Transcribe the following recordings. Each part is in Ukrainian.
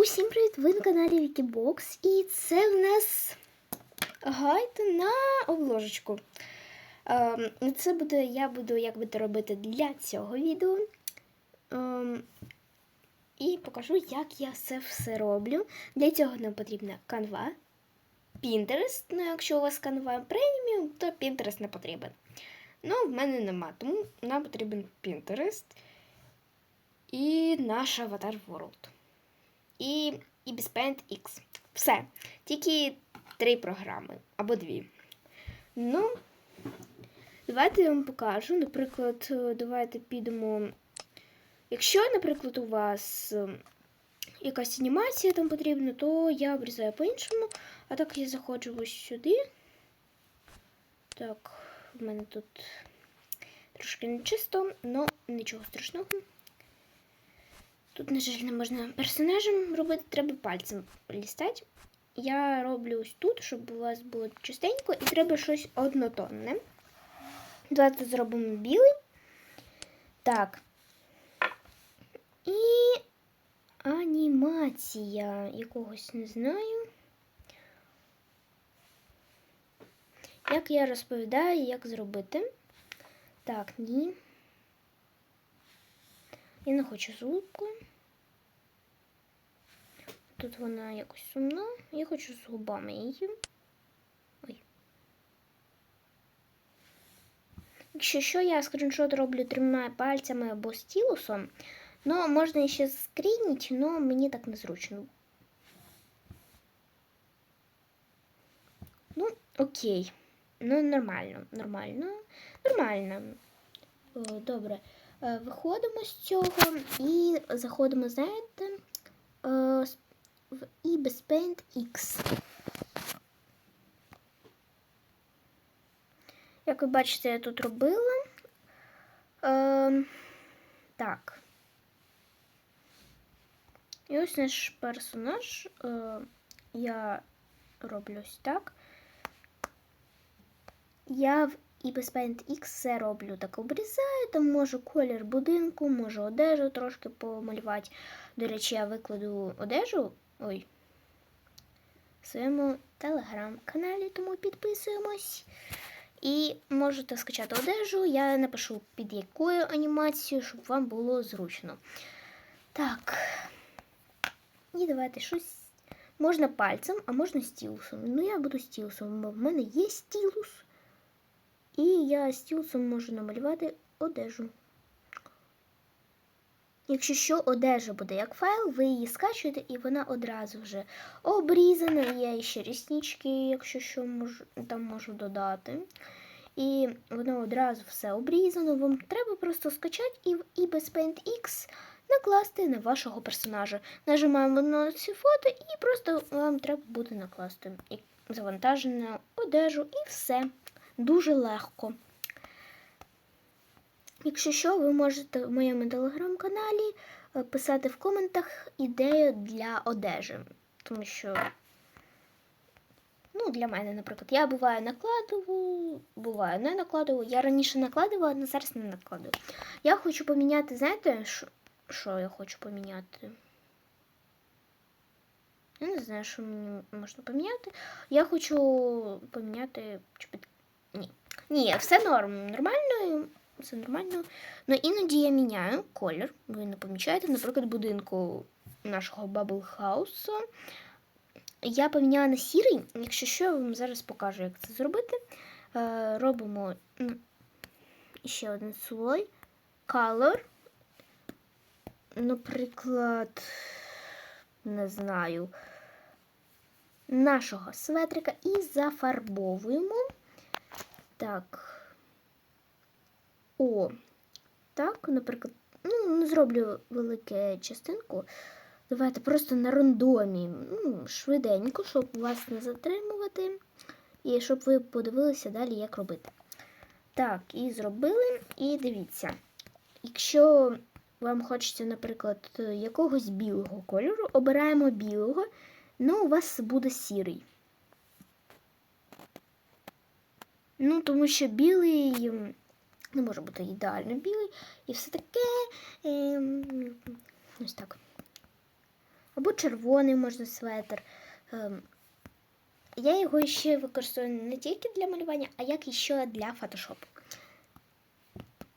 Усім привіт! Ви на каналі Вікібокс і це в нас гайд на обложечку. Ем, Це буде, я буду як би, робити для цього відео. Ем, І покажу, як я це все роблю. Для цього нам потрібна канва, Pinterest. Ну, якщо у вас канва преміум, то Pinterest не потрібен. Ну, в мене нема, тому нам потрібен Pinterest і наш аватар World і, і Paint X. Все. Тільки три програми або дві. Ну, давайте я вам покажу. Наприклад, е, давайте підемо. Якщо, наприклад, у вас е, якась анімація там потрібна, то я обрізаю по-іншому. А так я заходжу ось сюди. Так, в мене тут трошки нечисто, але нічого страшного. Тут, на жаль, не можна персонажем робити, треба пальцем лістати. Я роблю ось тут, щоб у вас було чистенько, і треба щось однотонне. Давайте зробимо білий. Так. І анімація якогось не знаю. Як я розповідаю, як зробити. Так, ні. Я не хочу зубку. Тут вона якось сумна. Я хочу з губами її. Ой. Якщо що, я скріншот роблю трьома пальцями або стілусом. Ну, можна ще скрініть, але мені так незручно. Ну, окей. Ну, нормально, нормально, нормально. О, добре. Е, Виходимо з цього і заходимо, знаєте, е, в eBay Paint X. Як ви бачите, я тут робила. Е, так. І ось наш персонаж. Я роблю ось так. Я в і без Paint X все роблю так обрізаю, там можу колір будинку, можу одежу трошки помалювати. До речі, я викладу одежу ой, в своєму телеграм-каналі, тому підписуємось. І можете скачати одежу, я напишу під якою анімацією, щоб вам було зручно. Так. І давайте щось. Можна пальцем, а можна стілусом. Ну, я буду стілусом, бо в мене є стілус. І я стілсом можу намалювати одежу. Якщо що, одежа буде як файл, ви її скачуєте, і вона одразу вже обрізана. Є ще ріснички, якщо що, можу, там можу додати. І воно одразу все обрізано. Вам треба просто скачати і в eBay Paint X накласти на вашого персонажа. Нажимаємо на ці фото, і просто вам треба буде накласти завантажену одежу і все дуже легко. Якщо що, ви можете в моєму телеграм-каналі писати в коментах ідею для одежі. Тому що, ну, для мене, наприклад, я буваю накладую, буваю не накладую. Я раніше накладувала, але зараз не накладую. Я хочу поміняти, знаєте, що я хочу поміняти? Я не знаю, що мені можна поміняти. Я хочу поміняти чобітки. Ні. Ні, все норм. Нормально, все нормально. Ну іноді я міняю колір. Ви не помічаєте, наприклад, будинку нашого Bubble House. Я поміняла на сірий. Якщо що, я вам зараз покажу, як це зробити. Е, робимо ще один слой. Color. Наприклад, не знаю, нашого светрика і зафарбовуємо. Так. О, так, наприклад, ну, не зроблю велику частинку. Давайте просто на рандомі, ну, швиденько, щоб вас не затримувати. І щоб ви подивилися далі, як робити. Так, і зробили. І дивіться, якщо вам хочеться, наприклад, якогось білого кольору, обираємо білого, ну, у вас буде сірий. Ну, тому що білий не може бути ідеально білий. І все таке. Е, ось так. або червоний можна светр. Ем, Я його ще використовую не тільки для малювання, а як і ще для фотошопу.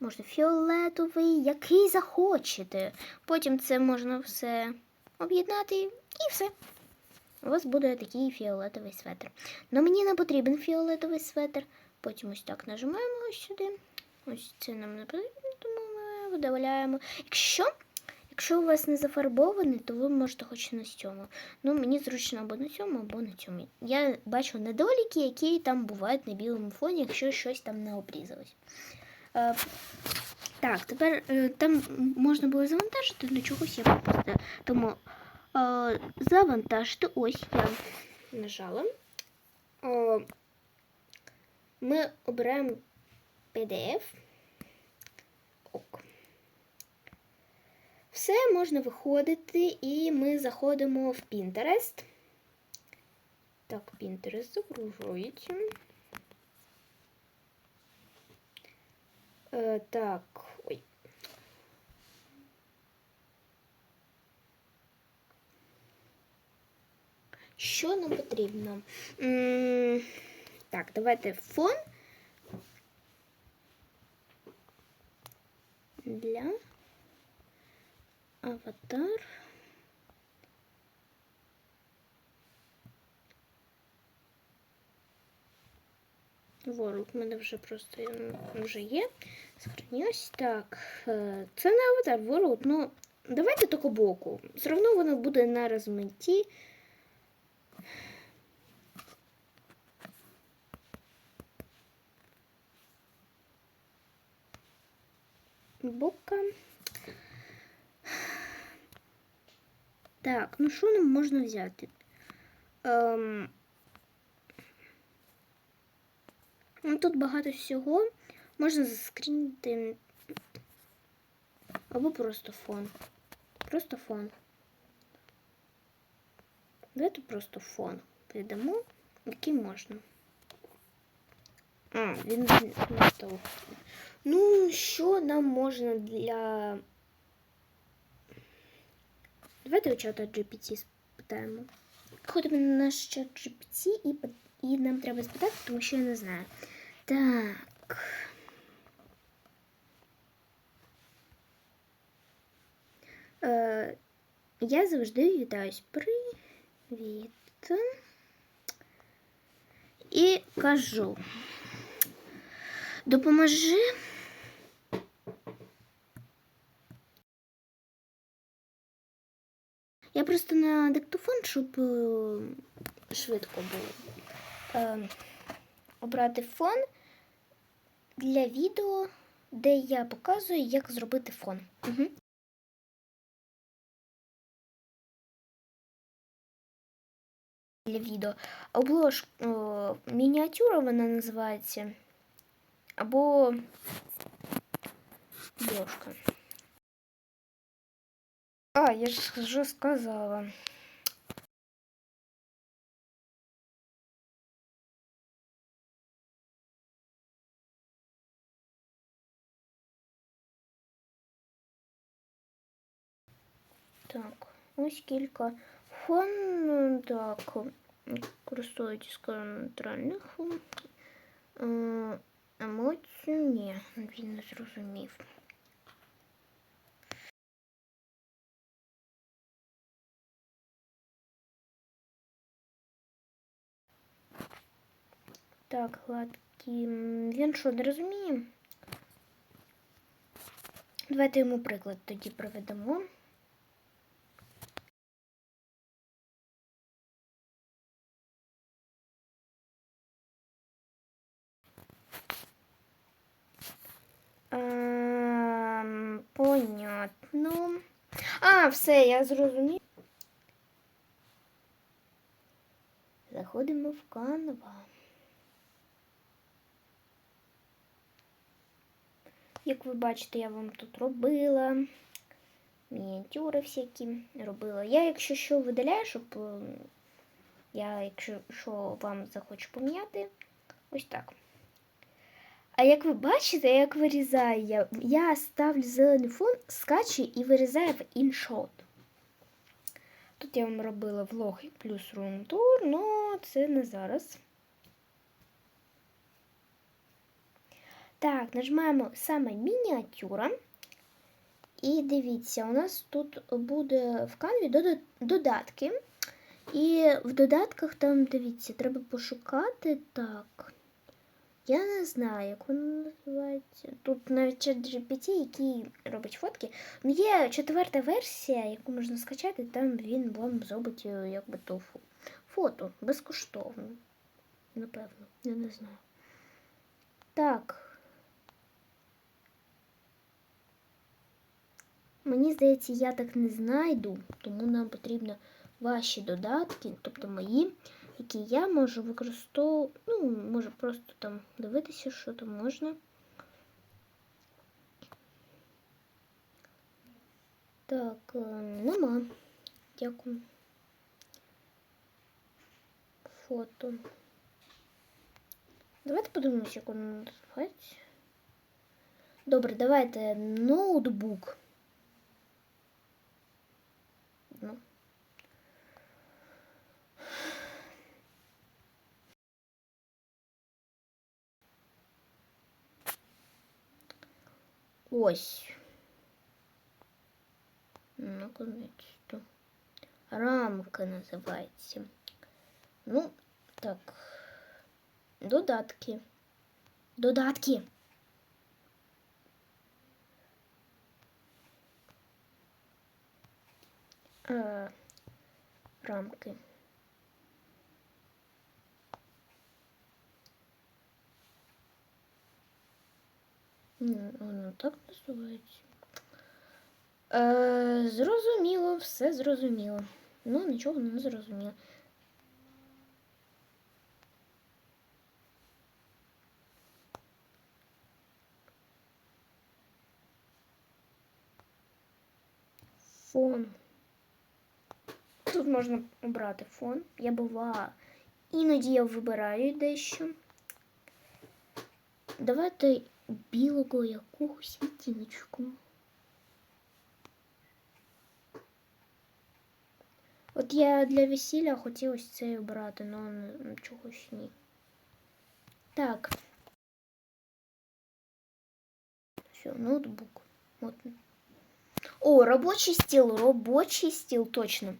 Можна фіолетовий, який захочете. Потім це можна все об'єднати і все. У вас буде такий фіолетовий светр. Но мені не потрібен фіолетовий светр. Потім ось так нажимаємо ось сюди. Ось це нам не потрібно, тому ми видаляємо. Якщо, якщо у вас не зафарбований, то ви можете хоч на цьому. Ну, мені зручно або на цьому, або на цьому. Я бачу недоліки, які там бувають на білому фоні, якщо щось там не обрізалось. Е, так, тепер е, там можна було завантажити, але чогось я пропустила. Тому е, завантажити, ось я нажала. Ми обираємо PDF. Ок. Все можна виходити, і ми заходимо в Pinterest. Так, Pinterest загружується. Е, так, ой. Що нам потрібно? М, Так, давайте фон для аватар. World в мене вже просто вже є. Сохранилось. Так, е, це не аватар World, ну давайте таку боку. Все одно воно буде на розмитті. Бока. Так, ну що нам можна взяти? Ем... Ну, тут багато всього. Можна заскрінити. Або просто фон. Просто фон. Давайте просто фон. Придамо, який можна. А, він не став. Ну, що нам можна для. Давайте у чата GPT спитаємо. Ходимо на наш чат GPT і, і нам треба спитати, тому що я не знаю. Так. Е, я завжди вітаюсь. Привіт. І кажу. Допоможи. Я просто на диктофон, щоб е, швидко було. Е, обрати фон для відео, де я показую, як зробити фон. Угу. Для відео. Облож, о, мініатюра вона називається. Або дошка. А, я ж вже сказала. Так, ось кілька фон, так, користуйтесь скажімо, нейтральних е, емоцій. Ні, він не зрозумів. Так, гладкі. Він що, не розуміє? Давайте йому приклад тоді проведемо. Ем, понятно. А, все, я зрозумів. Заходимо в Canva. Як ви бачите, я вам тут робила мініатюри всякі робила. Я, якщо що, видаляю, щоб е, я, якщо що вам захочу поміняти, ось так. А як ви бачите, як вирізаю я, я ставлю зелений фон, скачую і вирізаю в іншот. Тут я вам робила влог плюс рум-тур, але це не зараз. Так, нажимаємо саме мініатюра. І дивіться, у нас тут буде в канві додатки. І в додатках там, дивіться, треба пошукати так. Я не знаю, як воно називається. Тут навіть GPT, який робить фотки. Ну, є четверта версія, яку можна скачати, там він вам зробить е, якби то фото безкоштовно. Напевно, я не знаю. Так. Мені здається, я так не знайду, тому нам потрібно ваші додатки, тобто мої, які я можу використовувати, ну, можу просто там дивитися, що там можна. Так, е, нема. Дякую. Фото. Давайте подивимося, як воно називається. Добре, давайте ноутбук. Ну. Ось. Наконець-то. Рамка називається. Ну, так. Додатки. Додатки. Е, рамки. Воно так називається. Е, зрозуміло, все зрозуміло. Ну, нічого не зрозуміло. Фон. Тут можна обрати фон. Я бува. Іноді я вибираю дещо. Давайте білого якогось відтіночку. От я для весілля хотів ось цей обрати, але чогось ні. Так. Все, ноутбук. От. О, робочий стіл, робочий стіл, точно.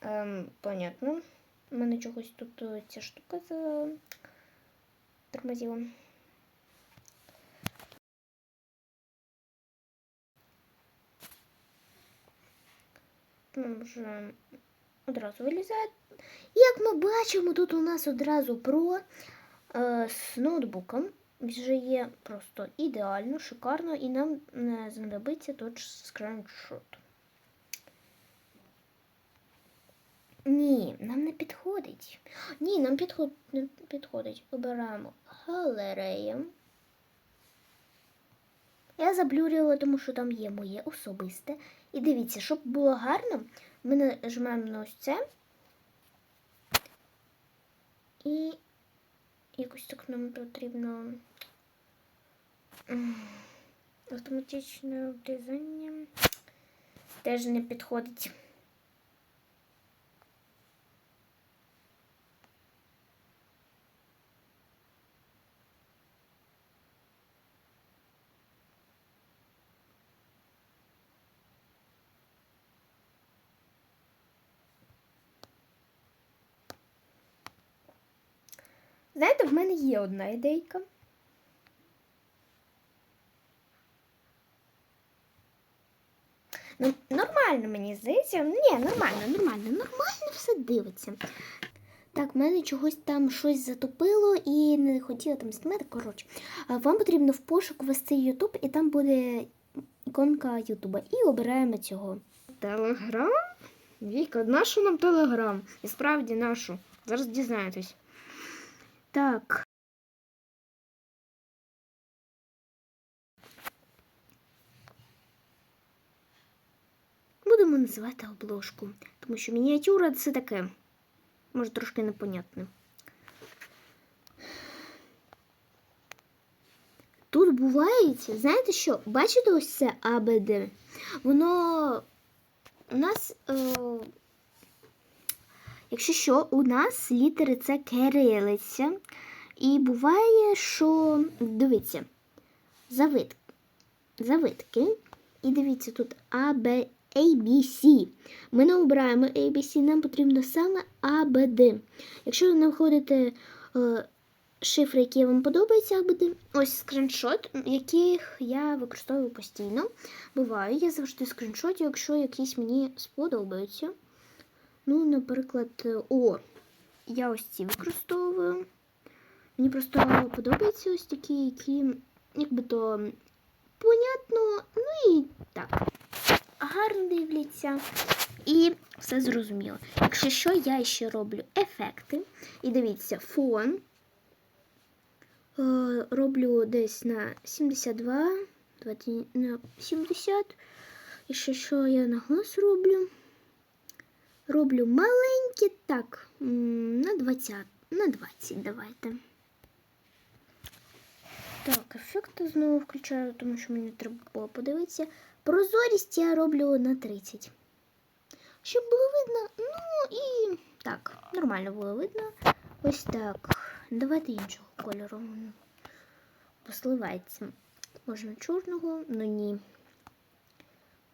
Ем, понятно. У мене чогось тут е, ця штука за тормозила. Вже одразу вилізає. Як ми бачимо, тут у нас одразу про е, з ноутбуком. Вже є просто ідеально, шикарно, і нам не знадобиться тут скріншот. Ні, нам не підходить. Ні, нам підход... не підходить. Обираємо галерею. Я заблюрила, тому що там є моє особисте. І дивіться, щоб було гарно, ми нажимаємо на ось це. І якось так нам потрібно автоматичне обрізання. Теж не підходить. Знаєте, в мене є одна ідейка. Ну, нормально, мені здається. Ні, нормально, нормально, нормально все дивиться. Так, в мене чогось там щось затопило і не хотіла там знімати. Коротше, вам потрібно в пошук ввести YouTube, і там буде іконка Ютуба. І обираємо цього. Телеграм? Віка, нашу нам телеграм. І справді нашу. Зараз дізнаєтесь. Так. Будемо називати обложку, тому що мініатюра це таке. Може трошки непонятне. Тут відбувається, знаєте що? Бачите ось це АБД? Воно у нас, е, якщо що, у нас літери це кирилиця. І буває, що дивіться, завитки. Завитки. І дивіться, тут А, Б, A, B, C. Ми не обираємо A, B, C, нам потрібно саме Д. Якщо ви знаходите е, шифри, які вам подобаються, АБД, ось скріншот, яких я використовую постійно. Буває, я завжди скріншотю, якщо якісь мені сподобаються. Ну, наприклад, е, о, я ось ці використовую. Мені просто подобаються ось такі, які, якби то понятно, ну і так, гарно дивляться. І все зрозуміло. Якщо що, я ще роблю ефекти. І дивіться, фон. Е, роблю десь на 72, 20, на 70. І ще що я на голос роблю? Роблю маленькі, так, на 20, на 20 давайте. Так, ефекти знову включаю, тому що мені треба було подивитися. Прозорість я роблю на 30. Щоб було видно, ну і так, нормально було видно. Ось так. Давайте іншого кольору. Посливається. Можна чорного, ну ні.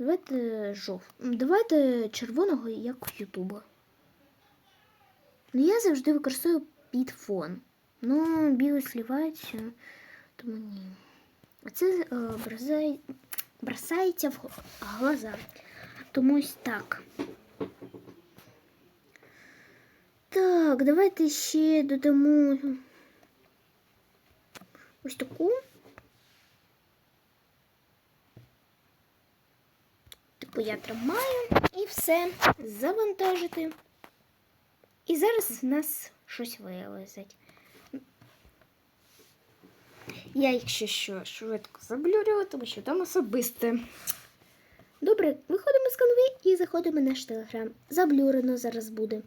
Давайте жов. Давайте червоного, як у Ютуба. Ну, я завжди використовую під фон. Ну, білий слівається, тому ні. А це е, бросає- бросається в глаза. Тому ось так. Так, давайте ще додамо ось таку. Типу я тримаю і все завантажити. І зараз в нас щось вилазить. Я, якщо що, швидко заблюрю, тому що там особисте. Добре, виходимо з канви і заходимо на наш телеграм. Заблюрено зараз буде.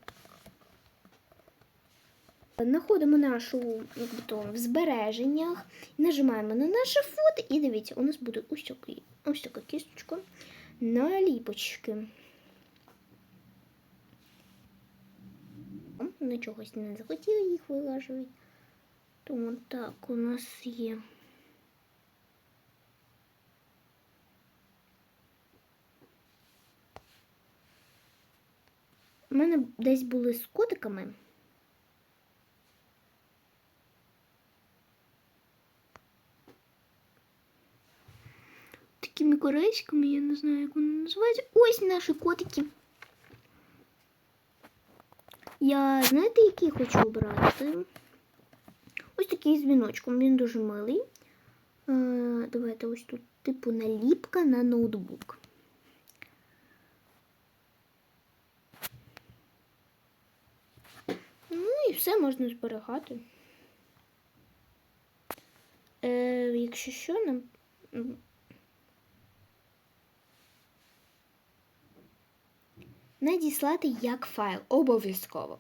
Знаходимо нашу якби то, в збереженнях, нажимаємо на наше фото і дивіться, у нас буде ось така кісточка наліпочки. О, Ми чогось не захотіли їх вилажувати. Тому так у нас є. У мене десь були з котиками. Такими корейськими, я не знаю, як вони називаються. Ось наші котики. Я знаєте, який хочу обрати? Ось такий з віночком, він дуже милий. Е, давайте ось тут типу наліпка на ноутбук. Ну і все можна зберігати. Е, якщо що, нам. Надіслати як файл обов'язково.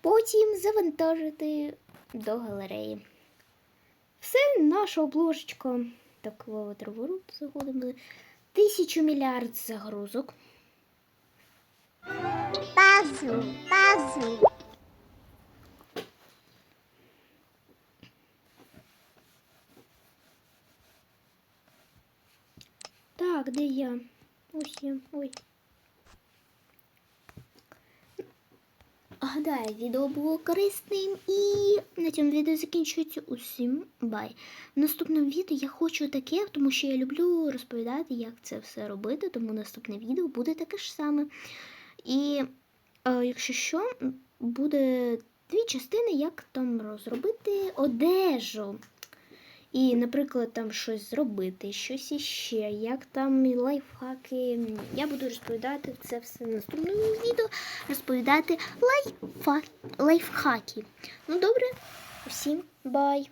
Потім завантажити до галереї. Все, наша обложечка. Так, вовотроворот заходимо. Тисячу мільярд загрузок. Пазу, пазу. Так, де я? Я. Ой. Гадаю, відео було корисним і на цьому відео закінчується усім бай. В наступному відео я хочу таке, тому що я люблю розповідати, як це все робити, тому наступне відео буде таке ж саме. І е, якщо що, буде дві частини, як там розробити одежу. І, наприклад, там щось зробити, щось іще, як там лайфхаки. Я буду розповідати це все в наступному відео, розповідати лайфхаки. Ну, добре, всім бай!